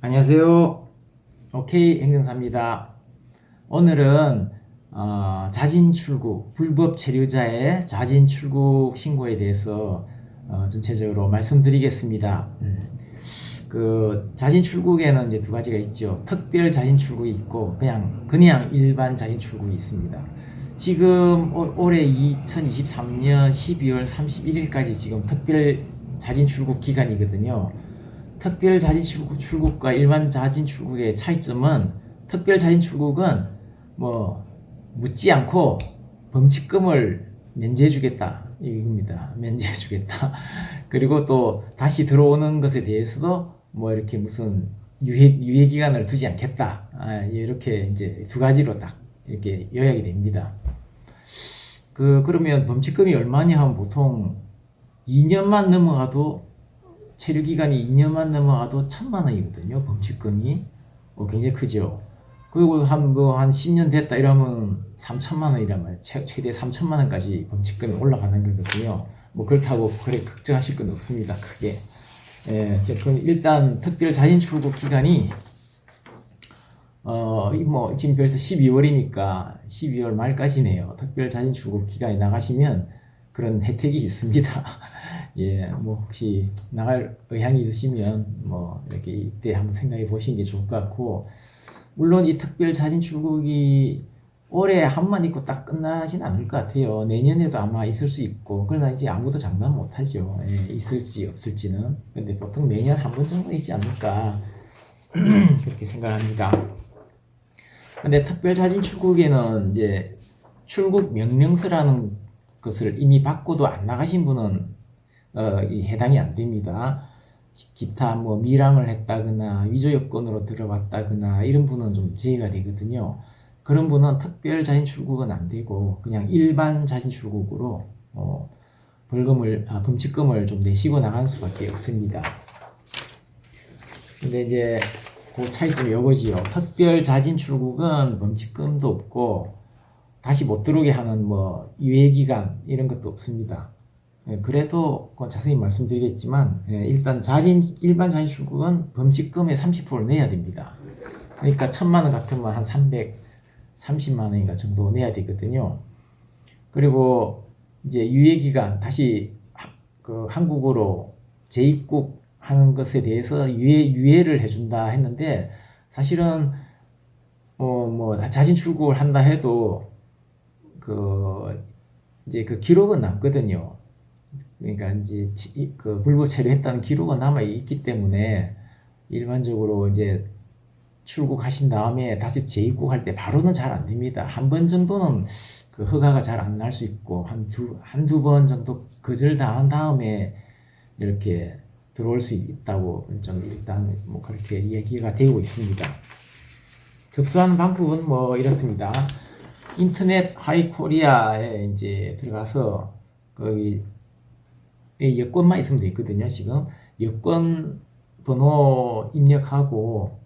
안녕하세요. 오케이 행정사입니다. 오늘은 어, 자진 출국, 불법 체류자의 자진 출국 신고에 대해서 어, 전체적으로 말씀드리겠습니다. 음, 그 자진 출국에는 이제 두 가지가 있죠. 특별 자진 출국이 있고 그냥 그냥 일반 자진 출국이 있습니다. 지금 올- 올해 2023년 12월 31일까지 지금 특별 자진 출국 기간이거든요. 특별 자진 출국, 출국과 일반 자진 출국의 차이점은 특별 자진 출국은 뭐 묻지 않고 범칙금을 면제해주겠다 이겁니다. 면제해주겠다. 그리고 또 다시 들어오는 것에 대해서도 뭐 이렇게 무슨 유예 유예 기간을 두지 않겠다. 아, 이렇게 이제 두 가지로 딱 이렇게 요약이 됩니다. 그 그러면 범칙금이 얼마냐 하면 보통 2년만 넘어가도 체류 기간이 2년만 넘어가도 천만 원이거든요. 범칙금이 어, 굉장히 크죠. 그리고 한 뭐한 10년 됐다 이러면 3천만 원이란 말이에요. 최, 최대 3천만 원까지 범칙금이 올라가는 거거든요. 뭐 그렇다고 그래 걱정하실 건 없습니다. 크게. 예, 저 그럼 일단 특별 자진 출국 기간이 어, 이뭐 지금 벌써 12월이니까 12월 말까지네요. 특별 자진 출국 기간에 나가시면 그런 혜택이 있습니다. 예, 뭐 혹시 나갈 의향이 있으시면 뭐 이렇게 이때 한번 생각해 보시는 게 좋을 것 같고 물론 이 특별 자진 출국이 올해 한만 있고 딱 끝나진 않을 것 같아요. 내년에도 아마 있을 수 있고 그러나 이제 아무도 장담 못 하죠. 예, 있을지 없을지는. 근데 보통 매년 한 번 정도 있지 않을까 그렇게 생각합니다. 근데 특별 자진 출국에는 이제 출국 명령서라는 것을 이미 받고도 안 나가신 분은 어, 이 해당이 안 됩니다. 기- 기타 뭐 미랑을 했다거나 위조 요건으로 들어왔다거나 이런 분은 좀 제외가 되거든요. 그런 분은 특별 자진 출국은 안 되고 그냥 일반 자진 출국으로 어, 벌금을 아, 범칙금을 좀 내시고 나가는 수밖에 없습니다. 근데 이제 그 차이점이 요거지요. 특별 자진 출국은 범칙금도 없고 다시 못 들어오게 하는 뭐 유예 기간 이런 것도 없습니다. 예, 그래도 그건 자세히 말씀드리겠지만 예, 일단 자진 일반 자진 출국은 범칙금의 30%를 내야 됩니다. 그러니까 천만 원 같으면 한 330만 원인가 정도 내야 되거든요. 그리고 이제 유예 기간 다시 하- 그 한국으로 재입국 하는 것에 대해서 유예 유예를 해준다 했는데 사실은 어뭐 자진 출국을 한다 해도 그 이제 그 기록은 남거든요. 그러니까 이제 그 불법 체류했다는 기록은 남아 있기 때문에 일반적으로 이제 출국하신 다음에 다시 재입국할 때 바로는 잘 안 됩니다. 한 번 정도는 그 허가가 잘 안 날 수 있고 한두 한두 번 정도 거절 당한 다음에 이렇게 들어올 수 있다고 좀 일단 뭐 그렇게 얘기가 되고 있습니다. 접수하는 방법은 뭐 이렇습니다. 인터넷 하이코리아에 이제 들어가서 거기 이 여권만 있으면 되거든요. 지금 여권 번호 입력하고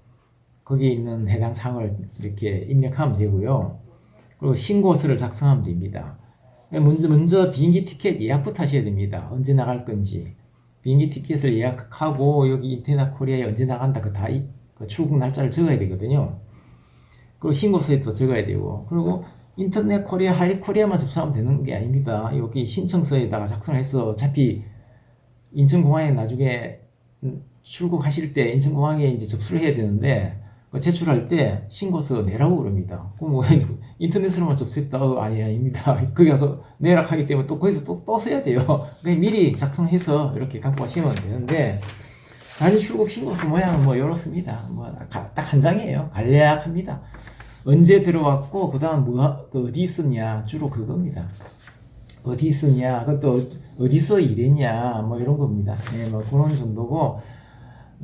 거기에 있는 해당 사항을 이렇게 입력하면 되고요. 그리고 신고서를 작성하면 됩니다. 먼저 먼저 비행기 티켓 예약부터 하셔야 됩니다. 언제 나갈 건지 비행기 티켓을 예약하고 여기 인터넷 코리아에 언제 나간다 그다 그 출국 날짜를 적어야 되거든요. 그리고 신고서에도 적어야 되고 그리고 인터넷 코리아 하이 코리아만 접수하면 되는 게 아닙니다. 여기 신청서에다가 작성해서 어차피 인천공항에 나중에 음, 출국하실 때 인천공항에 이제 접수를 해야 되는데 그 제출할 때 신고서 내라고 그럽니다. 그럼 뭐 인터넷으로만 접수했다 어, 아니 아닙니다. 거기 가서 내락하기 때문에 또 거기서 또, 또 써야 돼요. 그냥 미리 작성해서 이렇게 갖고 가시면 되는데 자진 출국 신고서 모양은 뭐 이렇습니다. 뭐 딱 한 장이에요. 간략합니다. 언제 들어왔고 그다음 뭐 그 어디 있었냐? 주로 그겁니다. 어디 있었냐? 그것도 어디서 일했냐? 뭐 이런 겁니다. 예, 뭐 그런 정도고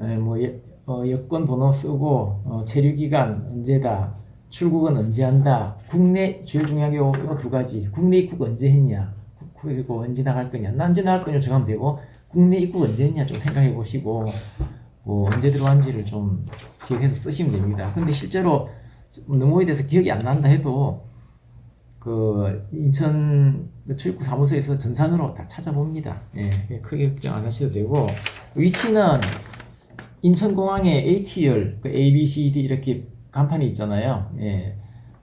예, 뭐 여, 어, 여권 번호 쓰고 어, 체류 기간 언제다? 출국은 언제 한다? 국내 제일 중요한 게요두 가지. 국내 입국 언제 했냐? 그리고 언제 나갈 거냐? 나 언제 나갈 거냐 정하면 되고 국내 입국 언제 했냐? 좀 생각해 보시고 뭐 언제 들어간지를 좀 기억해서 쓰시면 됩니다. 근데 실제로 너무 오래돼서 기억이 안 난다 해도 그 인천 출입국 사무소에서 전산으로 다 찾아봅니다. 예, 크게 걱정 안 하셔도 되고 위치는 인천공항에 H열, 그 A, B, C, D 이렇게 간판이 있잖아요. 예.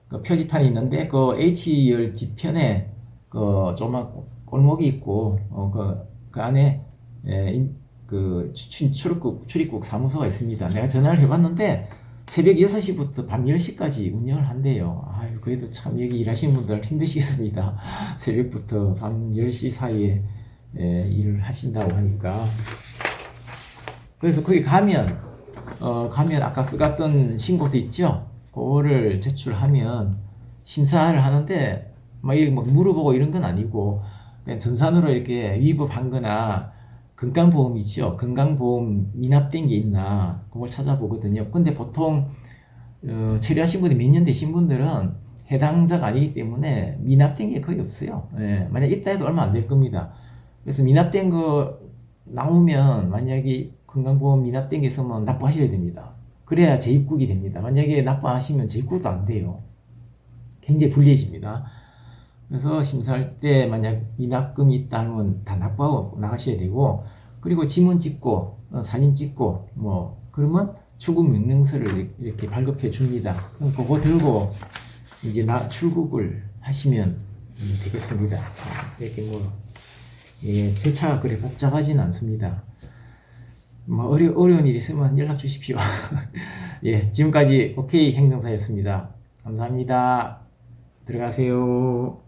그 표지판이 있는데 그 H열 뒤편에 그 조그만 골목이 있고 어, 그, 그 안에 예, 인- 그 추- 출입국 출입국 사무소가 있습니다. 내가 전화를 해봤는데 새벽 6시부터 밤 10시까지 운영을 한대요. 아유, 그래도 참 여기 일하시는 분들 힘드시겠습니다. 새벽부터 밤 10시 사이에 예, 일을 하신다고 하니까. 그래서 거기 가면, 어, 가면 아까 써갔던 신고서 있죠? 그거를 제출하면 심사를 하는데, 막 막 물어보고 이런 건 아니고, 전산으로 이렇게 위법한 거나, 건강보험이죠. 건강보험 미납된 게 있나, 그걸 찾아보거든요. 근데 보통, 어, 체류하신 분이 몇 년 되신 분들은 해당자가 아니기 때문에 미납된 게 거의 없어요. 예, 만약 있다 해도 얼마 안 될 겁니다. 그래서 미납된 거 나오면 만약에 건강보험 미납된 게 있으면 납부하셔야 됩니다. 그래야 재입국이 됩니다. 만약에 납부하시면 재입국도 안 돼요. 굉장히 불리해집니다. 그래서 심사할 때 만약 미납금이 있다 하면 다 납부하고 나가셔야 되고 그리고 지문 찍고 어, 사진 찍고 뭐 그러면 출국 명령서를 이렇게 발급해 줍니다. 그럼 그거 들고 이제 나 출국을 하시면 음, 되겠습니다. 이렇게 뭐 예, 절차가 그리 복잡하진 않습니다. 뭐 어려, 어려운 일 있으면 연락 주십시오. 예, 지금까지 OK 행정사였습니다. 감사합니다. 들어가세요.